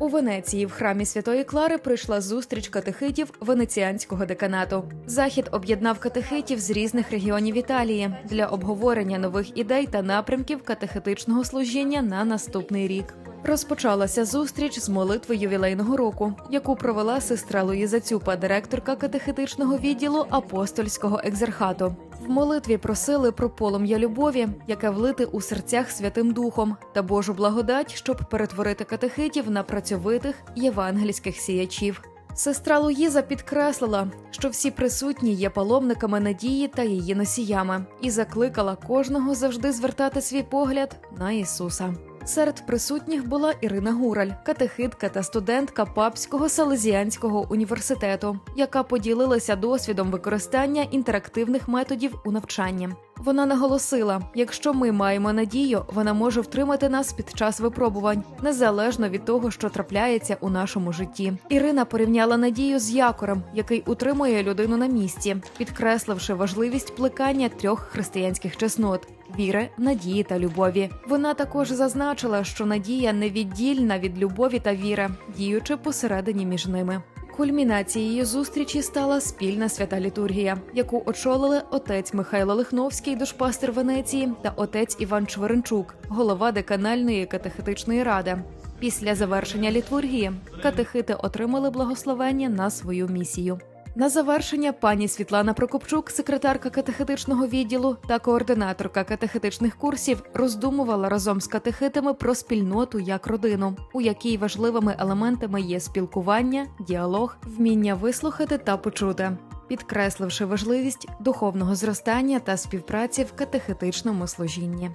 У Венеції в храмі Святої Клари прийшла зустріч катехитів венеціанського деканату. Захід об'єднав катехитів з різних регіонів Італії для обговорення нових ідей та напрямків катехетичного служіння на наступний рік. Розпочалася зустріч з молитви ювілейного року, яку провела сестра Луїза Цюпа, директорка катехетичного відділу апостольського екзерхату. В молитві просили про полум'я любові, яке влити у серцях Святим Духом, та Божу благодать, щоб перетворити катехитів на працьовитих євангельських сіячів. Сестра Луїза підкреслила, що всі присутні є паломниками надії та її носіями, і закликала кожного завжди звертати свій погляд на Ісуса. Серед присутніх була Ірина Гураль, катехитка та студентка Папського Салезіанського університету, яка поділилася досвідом використання інтерактивних методів у навчанні. Вона наголосила: якщо ми маємо надію, вона може втримати нас під час випробувань, незалежно від того, що трапляється у нашому житті. Ірина порівняла надію з якорем, який утримує людину на місці, підкресливши важливість плекання трьох християнських чеснот. Віри, надії та любові. Вона також зазначила, що надія невіддільна від любові та віри, діючи посередині між ними. Кульмінацією зустрічі стала спільна свята літургія, яку очолили отець Михайло Лихновський, душпастер Венеції, та отець Іван Чверенчук, голова деканальної катехетичної ради. Після завершення літургії катехити отримали благословення на свою місію. На завершення пані Світлана Прокопчук, секретарка катехетичного відділу та координаторка катехетичних курсів, роздумувала разом з катехитами про спільноту як родину, у якій важливими елементами є спілкування, діалог, вміння вислухати та почути, підкресливши важливість духовного зростання та співпраці в катехетичному служінні.